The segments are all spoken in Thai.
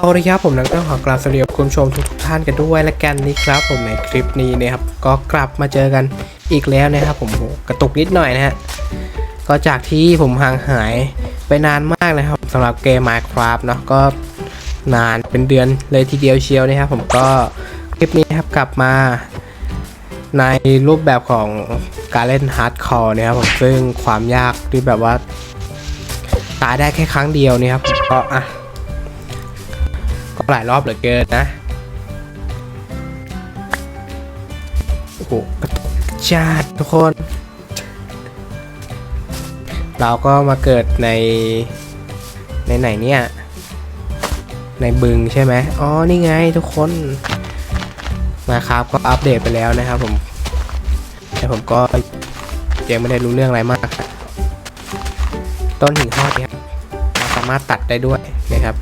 เอาละครับผมนักต้องขอกราบสวัสดีคุณผู้ชมทุกทท่านกันด้วยและกันนี่ครับผมในคลิปนี้นะครับก็กลับมาเจอกันอีกแล้วนะครับผมกระตุกนิดหน่อยนะฮะก็จากที่ผมห่างหายไปนานมากนะครับสำหรับเกม Minecraft เนาะก็นานเป็นเดือนเลยทีเดียวเชียวนะครับผมก็คลิปนี้นะครับกลับมาในรูปแบบของการเล่นฮาร์ดคอร์นะครับผมซึ่งความยากที่แบบว่าตายได้แค่ครั้งเดียวนี่ครับก็อะ หลายรอบเหลือเกินนะโอ้โหชาติทุกคน เราก็มาเกิดใน ในไหนเนี่ย ในบึงใช่ไหมอ๋อ นี่ไงทุกคนนะครับก็อัปเดตไปแล้วนะครับผม แต่ผมก็ยังไม่ได้รู้เรื่องอะไรมาก ต้นหิ่งห้อยเนี่ยครับเราสามารถตัดได้ด้วยนะครับ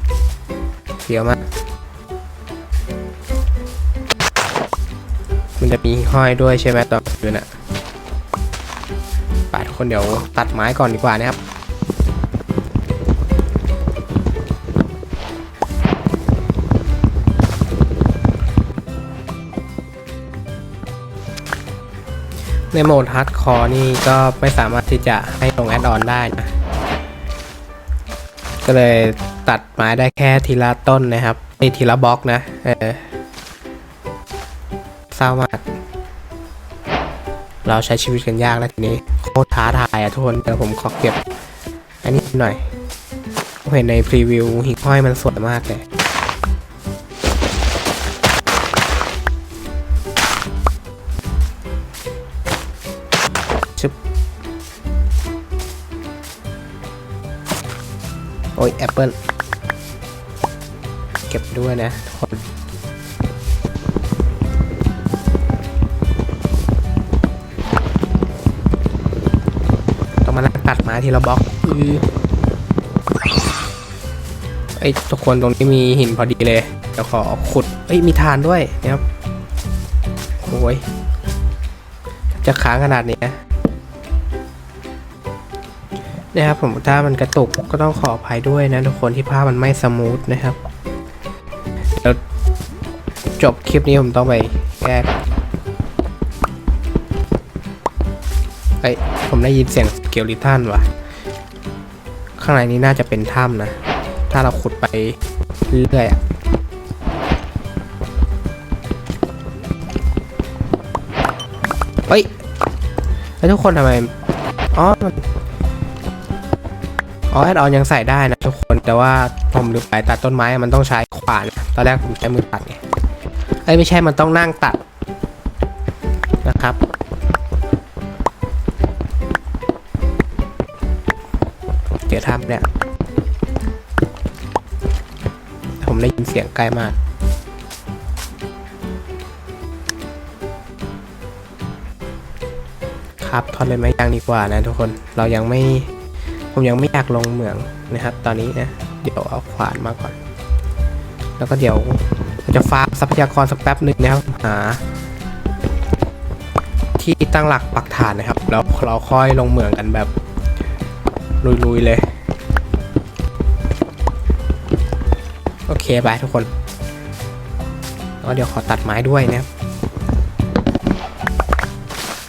เสียวมา ห้อยด้วยใช่ไหมตอนคืนอะป่าทุกคนเดี๋ยวตัดไม้ก่อนดีกว่านะครับในโหมดฮาร์ดคอร์นี่ก็ไม่สามารถที่จะให้ลงแอดออนได้นะ ก็เลยตัดไม้ได้แค่ทีละต้นนะครับไอ้ทีละบล็อกนะ เออเศร้ามาก เราใช้ชีวิตกันยากแล้วทีนี้โคตรท้าทายอะทุกคนเดี๋ยวผมขอเก็บ อันนี้หน่อยผมเห็นในพรีวิวหิ่งห้อยมันสวยมากเลยชึบโอ้ยแอปเปิลเก็บด้วยนะทุกคน ต้องมานั่งตัดไม้ทีละบล็อกอือไอยทุกคนตรงนี้มีหินพอดีเลยเดี๋ยวขอขุดเอ้ยมีทานด้วยนะครับโอ้ยจะค้างขนาดนี้นะครับผมถ้ามันกระตุกก็ต้องขออภัยด้วยนะทุกคนที่ภาพมันไม่สมูทนะครับเดี๋ยวจบคลิปนี้ผมต้องไปแก้เอ้ยผมได้ยินเสียง เกลิทันว่ะ ข้างในนี้น่าจะเป็นถ้ำนะ ถ้าเราขุดไปเรื่อยอะเฮ้ย แล้วทุกคนทำไม อ๋อมันอ๋อแอดออนยังใส่ได้นะทุกคนแต่ว่าผมลืมไปตัดต้นไม้มันต้องใช้ขวานตอนแรกผมใช้มือตัดไงเอ้ยไม่ใช่มันต้องนั่งตัดนะครับ เดี๋ยวทำเนี่ยผมได้ยินเสียงไกลมาก ครับทอนเลยไหมยังดีกว่านะทุกคนเรายังไม่ ผมยังไม่อยากลงเหมืองนะครับ ตอนนี้นะ เดี๋ยวเอาขวานมาก่อน แล้วก็เดี๋ยวเราจะฟาร์มทรัพยากรสักแป๊บหนึ่งนะครับหา ที่ตั้งหลักปักฐานนะครับ แล้วเราค่อยลงเหมืองกันแบบ ลุยๆเลย โอเคบายทุกคนเดี๋ยวขอตัดไม้ด้วยนะ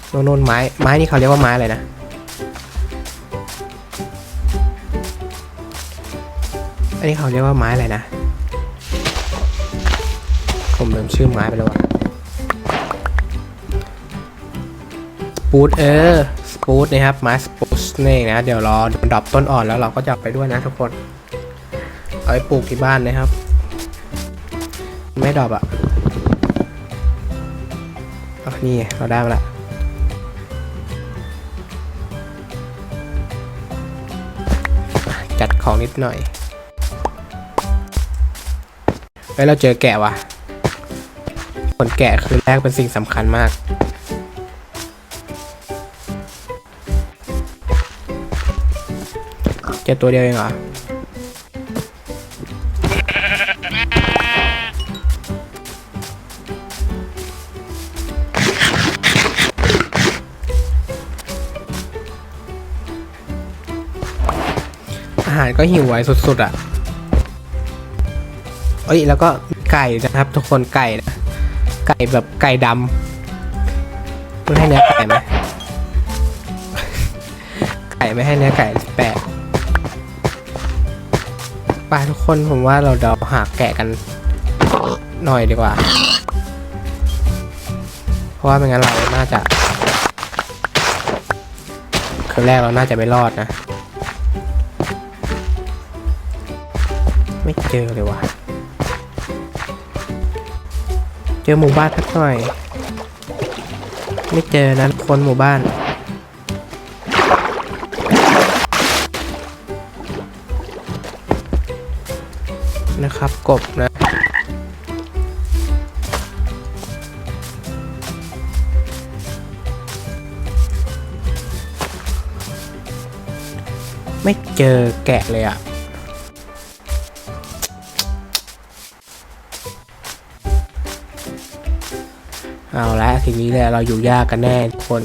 โน่นๆไม้ ไม้นี่เขาเรียกว่าไม้อะไรนะ อันนี้เขาเรียกว่าไม้อะไรนะ ผมลืมชื่อไม้ไปแล้วอะสปูดเออ สปูดนะครับ ไม้สปูด นี่นะ เดี๋ยวรอดอปต้นอ่อนแล้วเราก็จะไปด้วยนะทุกคน เอาไปปลูกที่บ้านนะครับ ไม่ดอปอะอะนี่เราได้มาละอะจัดของนิดหน่อยเฮ้ยเราเจอแกะว่ะ ผลแกะคือแรกเป็นสิ่งสำคัญมาก เจอตัวเดียวเองเหรออาหารก็หิวไว้สุดๆอะอ้ย แล้วก็ไก่นะครับ ทุกคนไก่นะ ไก่แบบไก่ดำไม่ให้เนื้อไก่ไหมไก่ไม่ให้เนื้อไก่แปลก ไปทุกคนผมว่าเราเดาหาแกะกันหน่อยดีกว่า เพราะว่าไม่งั้นเราน่าจะคืนแรกเราน่าจะไม่รอดนะ ไม่เจอเลยว่ะ เจอหมู่บ้านสักหน่อย ไม่เจอนั้นคนหมู่บ้าน กบนะ ไม่เจอแกะเลยอะเอาละทีนี้แหละเราอยู่ยากกันแน่คน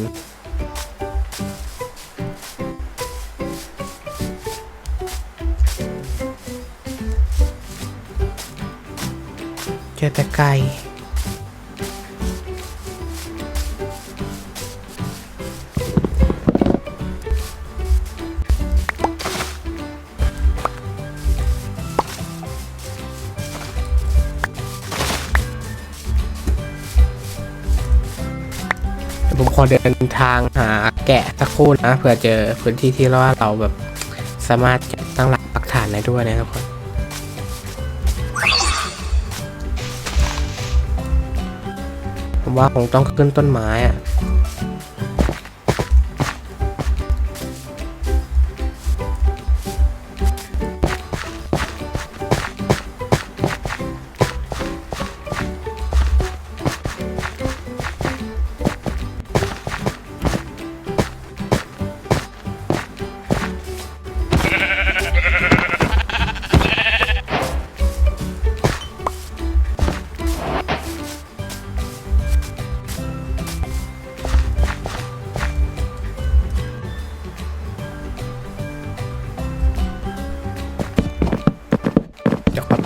เจอแต่ไก่ผมขอเดินทางหาแกะสักครู่นะเผื่อเจอพื้นที่ที่เราว่าเราแบบสามารถจะตั้งหลักปักฐานได้ด้วยนะครับ ผมว่าคงต้องขึ้นต้นไม้อะ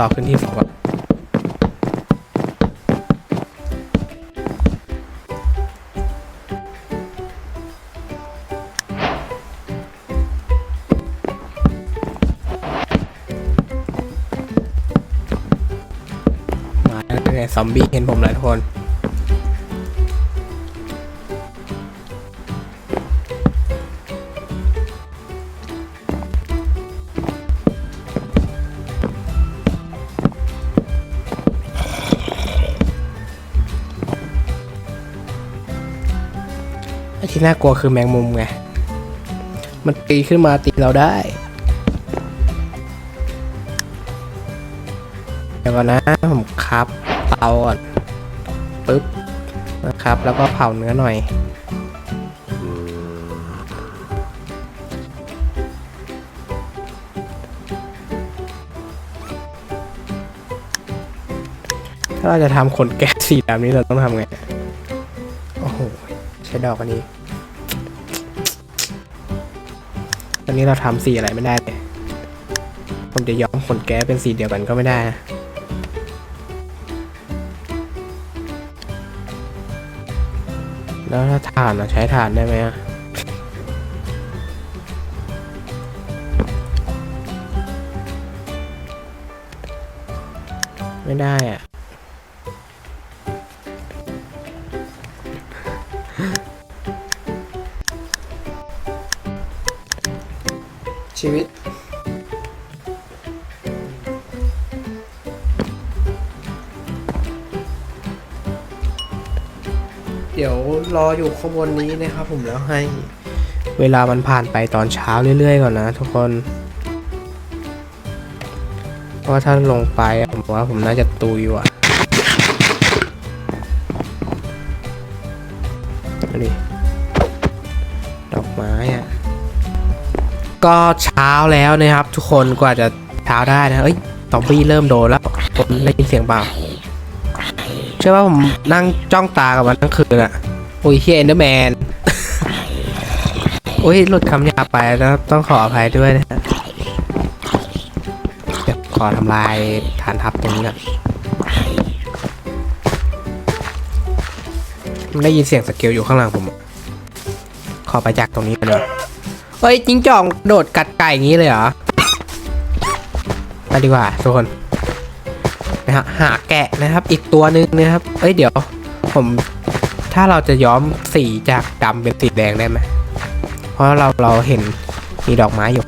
ต่อขึ้นที่สองก่อนมาแล้วไงซอมบี้เห็นผมแล้วทุกคน ที่น่ากลัวคือแมงมุมไง มันตีขึ้นมาตีเราได้ เดี๋ยวก่อนนะ ผมครับเตาก่อนปึ๊บนะครับ แล้วก็เผาเนื้อหน่อยถ้าเราจะทำขนแกะสีดำนี้เราต้องทำไง โอ้โห ใช้ดอกอันนี้ อนนี้เราทำสีอะไรไม่ได้เลยผมจะย้อมขนแก้เป็นสีเดียวกันก็ไม่ได้นะแล้วถ้าถ่านอะใช้ถ่านได้ไหมอะไม่ได้อะ ชีวิต เดี๋ยวรออยู่ข้างบนนี้นะครับผมแล้วให้เวลามันผ่านไปตอนเช้าเรื่อยๆก่อนนะทุกคนเพราะถ้าลงไปผมว่าผมน่าจะตุยว่ะ ก็เช้าแล้วนะครับ ทุกคนกว่าจะเช้าได้นะเอ้ยซอมบี้เริ่มโดนแล้วคนได้ยินเสียงเปล่าเชื่อว่าผมนั่งจ้องตากับมันทั้งคืนอะอุ้ยเฮียเอนเดอร์แมนอุ้ยหลุดคำหยาบไปแล้วต้องขออภัยด้วยนะเดี๋ยวขอทำลายฐานทัพตรงนี้ก่อนมันได้ยินเสียงสเกลอยู่ข้างหลังผม ขอไปจากตรงนี้ไปเลย เฮ้ยจิงจ่องโดดกัดไก่อย่างนี้เลยเหรอไปดีกว่าทุกคนนะฮะหาแกะนะครับ อีกตัวหนึ่งนะครับ เอ้ยเดี๋ยว ผมถ้าเราจะย้อมสีจากดำเป็นสีแดงได้ไหมเพราะเราเราเห็นมีดอกไม้อยู่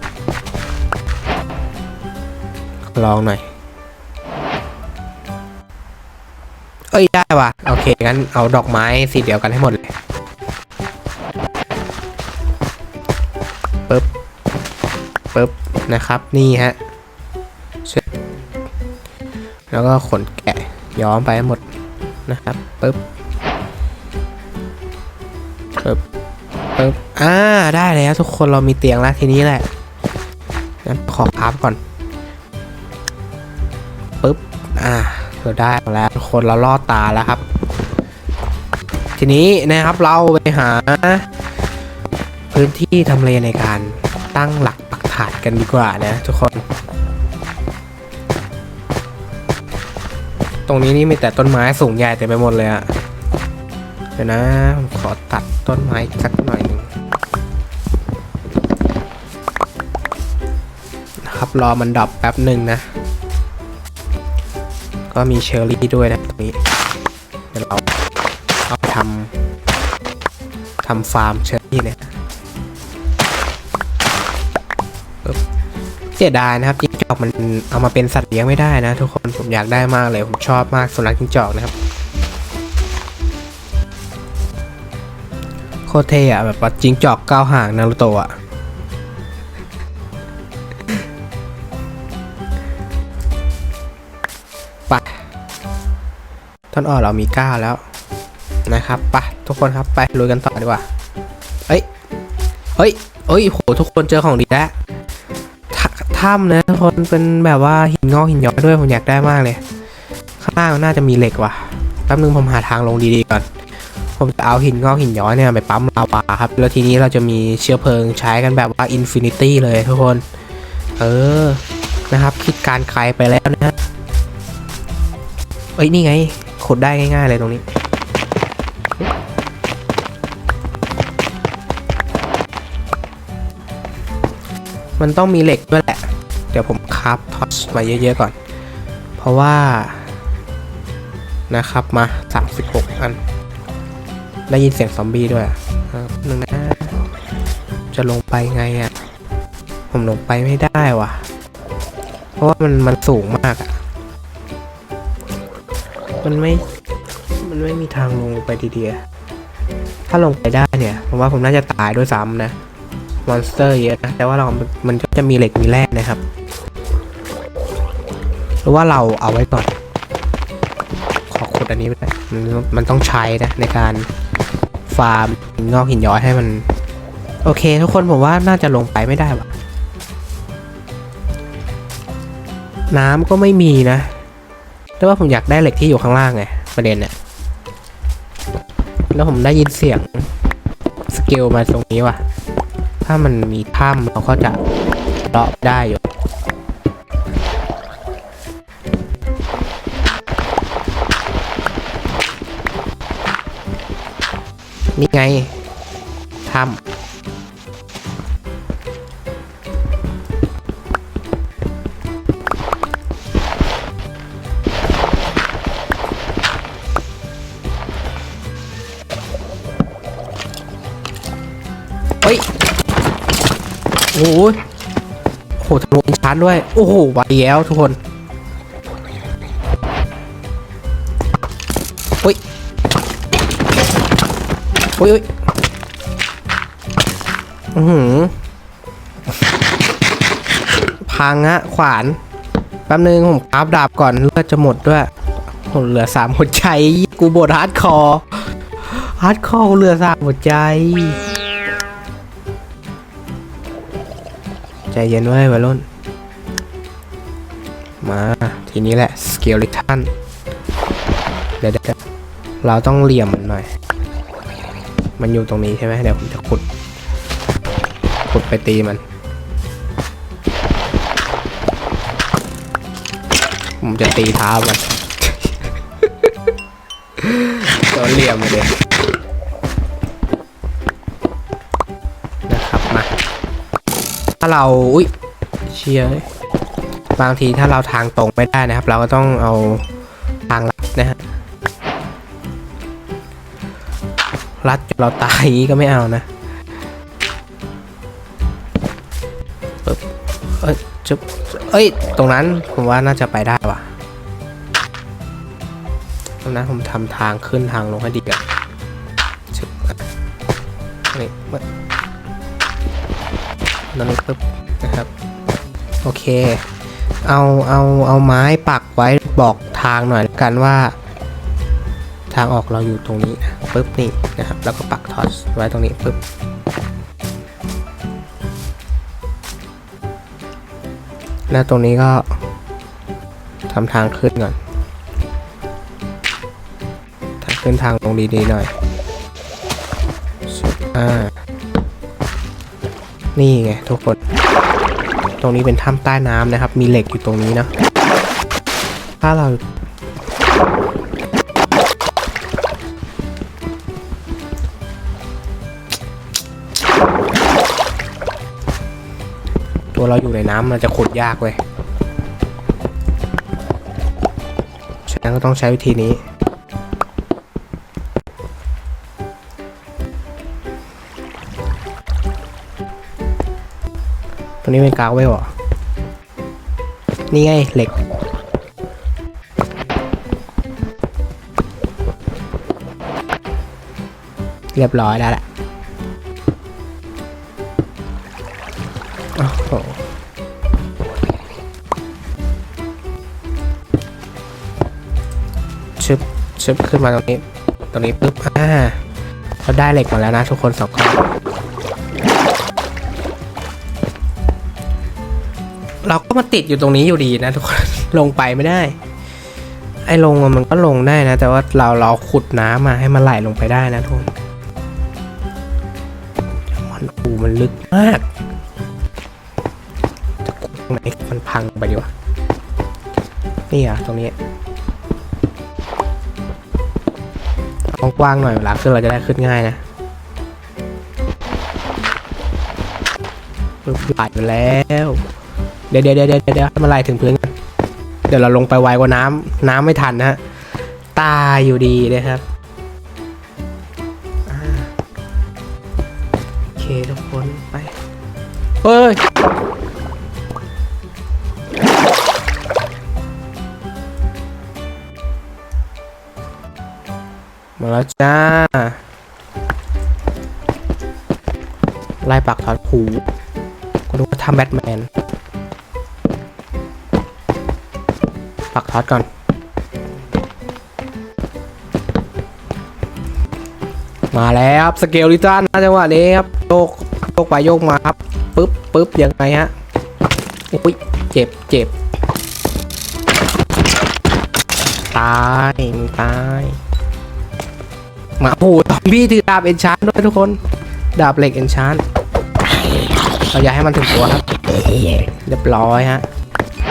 ลองหน่อย เอ้ยได้ว่ะ โอเคงั้นเอาดอกไม้สีเดียวกันให้หมด นะครับ นี่ฮะ แล้วก็ขนแกะย้อมไปหมดนะครับปึ๊บปึ๊บปึ๊บอ่าได้แล้วทุกคนเรามีเตียงแล้วทีนี้แหละงั้นขอพับก่อนปึ๊บอ่าเราได้แล้วทุกคนเราลอดตาแล้วครับ ทีนี้นะครับเราไปหาพื้นที่ทำเลในการตั้งหลัก ปักฐานกันดีกว่านะทุกคน ตรงนี้นี่มีแต่ต้นไม้สูงใหญ่เต็มไปหมดเลยอะเดี๋ยวนะผมขอตัดต้นไม้สักหน่อยหนึ่งนะครับรอมันดรอปแป๊บหนึ่งนะ ก็มีเชอร์รี่ด้วยนะตรงนี้ เดี๋ยวเราเอาไปทำทำฟาร์มเชอร์ สียดายนะครับจิ้งจอกมันเอามาเป็นสัตว์เลี้ยงไม่ได้นะ ทุกคนผมอยากได้มากเลยผมชอบมากสุนัขจิ้งจอกนะครับโคตรเท่อะแบบว่าจิ้งจอกก้าวห่างนารูโตะอะไปต้นอ่อนเรามีก้าแล้วนะครับไปทุกคนครับไปลุยกันต่อดีกว่าเอ้ยเฮ้ยเอ้ยโหทุกคนเจอของดีแล้ว ถ้ำนะทุกคนเป็นแบบว่าหินงอกหินย้อยด้วยผมอยากได้มากเลย ข้างล่างน่าจะมีเหล็กว่ะแป๊บนึงผมหาทางลงดีๆก่อน ผมจะเอาหินงอกหินย้อยเนี่ยไปปั๊มลาวาครับ แล้วทีนี้เราจะมีเชื้อเพลิงใช้กันแบบว่าอินฟินิตี้เลยทุกคน เออนะครับคิดการไกลไปแล้วนะฮะเอ้ยนี่ไงขุดได้ง่ายๆเลยตรงนี้มันต้องมีเหล็กด้วยแหละ เดี๋ยวผมคราฟทอชมาเยอะๆก่อน เพราะว่านะครับมา 36 อัน ได้ยินเสียงซอมบี้ด้วยหนึ่งนะจะลงไปไงอะ่ะ ผมลงไปไม่ได้ว่ะ เพราะว่ามันมันสูงมากอะ่ะ มันไม่ มันไม่มีทางลงไปดีๆ ถ้าลงไปได้เนี่ยผมว่าผมน่าจะตายด้วยซ้ำนะ มอนสเตอร์เยอะนะ แต่ว่าเรา มันก็จะมีเหล็กมีแร่นะครับ หรือว่าเราเอาไว้ก่อน ขอขุดอันนี้ไปมันมันต้องใช้นะในการฟาร์มนงอกหินย้อยให้มัน โอเค ทุกคนผมว่าน่าจะลงไปไม่ได้ว่ะน้ำก็ไม่มีนะ แต่ว่าผมอยากได้เหล็กที่อยู่ข้างล่างไงประเด็นเนี่ยแล้วผมได้ยินเสียงสเกลมาตรงนี้ว่ะ ถ้ามันมีถ้ำเราก็จะเลาะได้อยู่ นี่ไงทำเฮ้ย โอ้โหโหทะลุชาร์จด้วย โอ้โหไหวแล้วทุกคนเฮ้ย อ้ยโอ้ยอือหือพังฮะขวาน แป๊บนึงผมอัพดาบก่อนเลือดจะหมดด้วยผมเหลือสามหัวใจ กูบดฮาร์ดคอร์ฮาร์ดคอร์เหลือสามหัวใจ ใจเย็นไว้ยวัยรุ่น มาทีนี้แหละสเกลิทันเดี๋ยวเดี๋ยวเราต้องเหลี่ยมมันหน่อย มันอยู่ตรงนี้ใช่ไหมเดี๋ยวผมจะขุด ขุดไปตีมัน ผมจะตีเท้ามันโดนเหลี่ยมเลยนะครับมา ถ้าเรา อุ้ยเชียร์เลยบางทีถ้าเราทางตรงไม่ได้นะครับ เราก็ต้องเอาทางลัดนะฮะ เราตายอย่างนี้ก็ไม่เอานะปึ๊บเอ้ยจุ๊บเอ้ย ตรงนั้นผมว่าน่าจะไปได้ว่ะตรงนั้นผมทำทางขึ้นทางลงให้ดีกันชึบอะนี่ปึ๊บนั่นนี่ปึ๊บนะครับ โอเค เอา เอา เอาไม้ปักไว้บอกทางหน่อยกันว่า ทางออกเราอยู่ตรงนี้นะปึ๊บนี่นะครับ แล้วก็ปักทอสไว้ตรงนี้ปึ๊บแล้วตรงนี้ก็ทำทางขึ้นก่อนทางขึ้นทางลงดีๆหน่อยอ่านี่ไงทุกคน ตรงนี้เป็นถ้ำใต้น้ำนะครับ มีเหล็กอยู่ตรงนี้เนาะถ้าเรา เราอยู่ในน้ำมันจะขุดยากเว้ยฉะนั้นก็ต้องใช้วิธีนี้ตัวนี้เป็นกาวเวลเหรอ นี่ไงเหล็กเรียบร้อยแล้วแหละ ชึบขึ้นมาตรงนี้ ตรงนี้ปุ๊บอ่าเราได้เหล็กมาแล้วนะทุกคนสองคนเราก็มาติดอยู่ตรงนี้อยู่ดีนะทุกคนลงไปไม่ได้ ไอ้ลงมันก็ลงได้นะ แต่ว่าเราเราขุดน้ำมาให้มันไหลลงไปได้นะทุกคนมันอูมันลึกมากจะขุดตรงไหนมันพังไปดีวะนี่อะตรงนี้ กว้างๆหน่อยเวลาขึ้นเราจะได้ขึ้นง่ายนะปึ๊บไหลไปแล้ว เดี๋ยวเดี๋ยวเดี๋ยวเดี๋ยวให้มันไหลถึงพื้นก่อนเดี๋ยวเราลงไปไวกว่าน้ำน้ำไม่ทันนะฮะตายอยู่ดีนะครับโอเคทุกคนไปเฮ้ย มาแล้วจ้าไล่ปักถอดหูก็รู้ว่าทำแบทแมน ปักทอตก่อนมาแล้วครับสเกลลิตันนะจังหวะนี้ครับโยกโยกไปโยกมาครับปึ๊บปึ๊บยังไงฮะอุ้ยเจ็บเจ็บตายตาย มาโอ้โหซอมบี้ถือดาบเอนชานด้วยทุกคน ดาบเหล็กเอนชานเราอย่าให้มันถึงตัวครับเรียบร้อยฮะ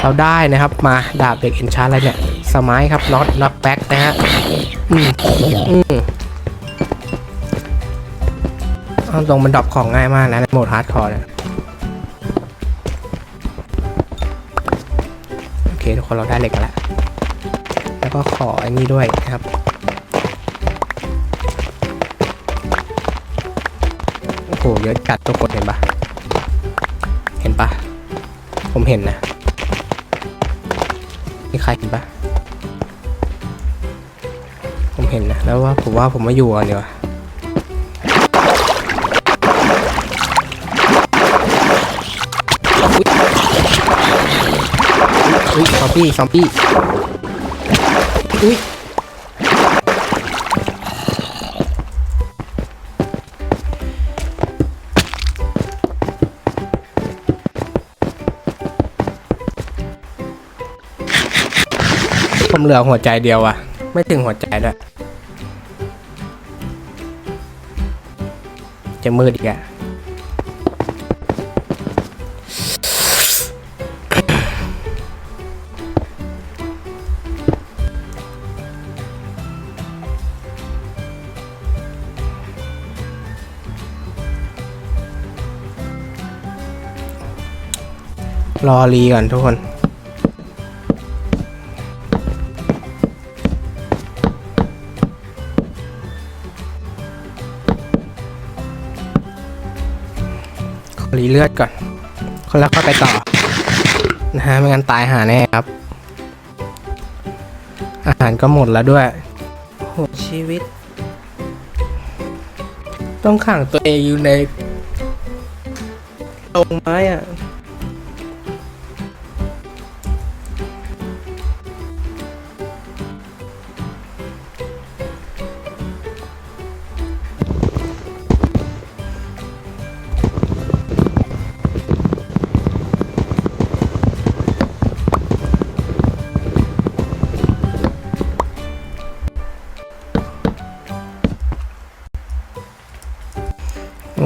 เราได้นะครับมาดาบเหล็กเอนชานอะไรเนี่ยสมัยครับน็อตน็อตแบ็กนะฮะอืมอืมเอาตรงมันดรอปของง่ายมากนะในโหมดฮาร์ดคอร์เนี่ยโอเคทุกคนเราได้เหล็กแล้วแล้วก็ขออ้นี่ด้วยนะครับ เยอะจัดทุกคนเห็นปะเห็นปะผมเห็นนะมีใครเห็นปะผมเห็นนะ แล้วว่าผมว่าผมมาอยู่ก่อนดีกว่าอุ๊ยอุ๊ยซอมบี้ซอมบี้อุ้ย เหลือหัวใจเดียวอะไม่ถึงหัวใจด้วยจะมืดอีกอะรอรีก่อนทุกคน รีเลือดก่อนคนแล้วก็ไปต่อนะฮะไม่งั้นตายหาแน่ครับ อาหารก็หมดแล้วด้วยโหชีวิต ต้องขังตัวเองอยู่ในโรงไม้อะ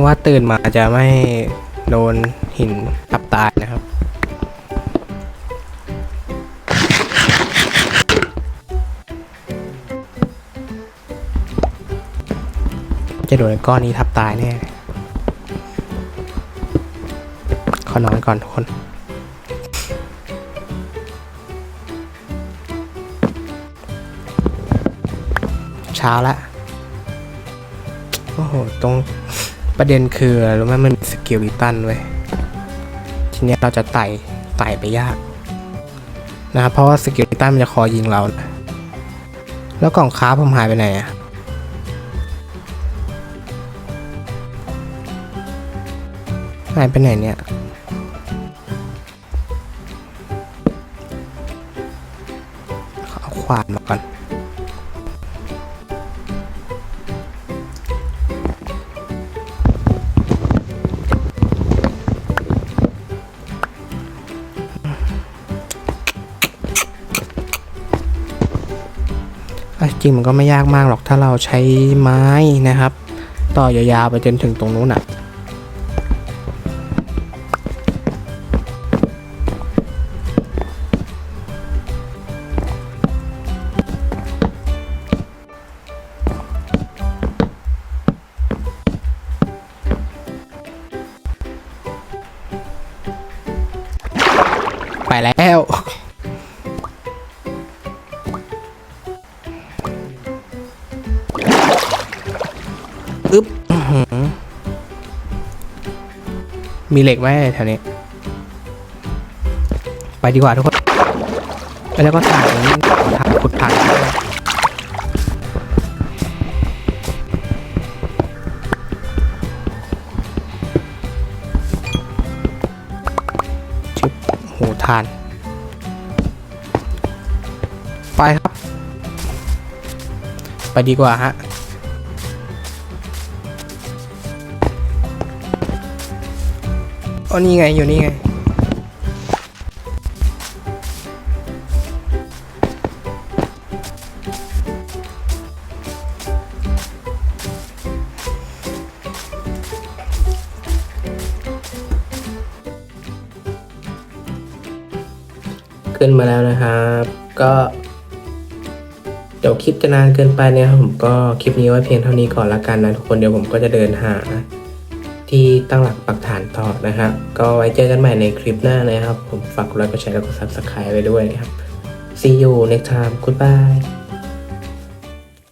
ว่าตื่นมาจะไม่โดนหินทับตายนะครับ จะโดนก้อนนี้ทับตายแน่ขอนอนก่อนทุกคนเช้าละโอ้โห ตรง ประเด็นคือรู้ไหมมันมีสเกิลิตันเว้ยทีนี้เราจะไต่ไต่ไปยากนะครับเพราะว่าสเกิลิตันมันจะคอยยิงเรานะแล้วกล่องค้าผมหายไปไหนอะหายไปไหนเนี่ยเอาขวานมาก่อน ริงมันก็ไม่ยากมากหรอกถ้าเราใช้ไม้นะครับ ต่อยาวๆไปจนถึงตรงนู้นอะไปแล้ว มีเหล็กไหมแถวนี้ ไปดีกว่าทุกคน แล้วก็ถ่ายถ่ายขุดถ่ายชึบโหทาน ไปครับ ไปดีกว่าฮะ อ๋อนี่ไงอยู่นี่ไง ขึ้นมาแล้วนะครับ ก็เดี๋ยวคลิปจะนานเกินไปเนี่ยครับผมก็คลิปนี้ไว้เพียงเท่านี้ก่อนละกันนะทุกคนเดี๋ยวผมก็จะเดินหา ที่ตั้งหลักปักฐานต่อนะครับ ก็ไว้เจอกันใหม่ในคลิปหน้านะครับ ผมฝากกดไลค์กดแชร์แล้วก็ซับสไครต์ไว้ด้วยนะครับ see you next time goodbye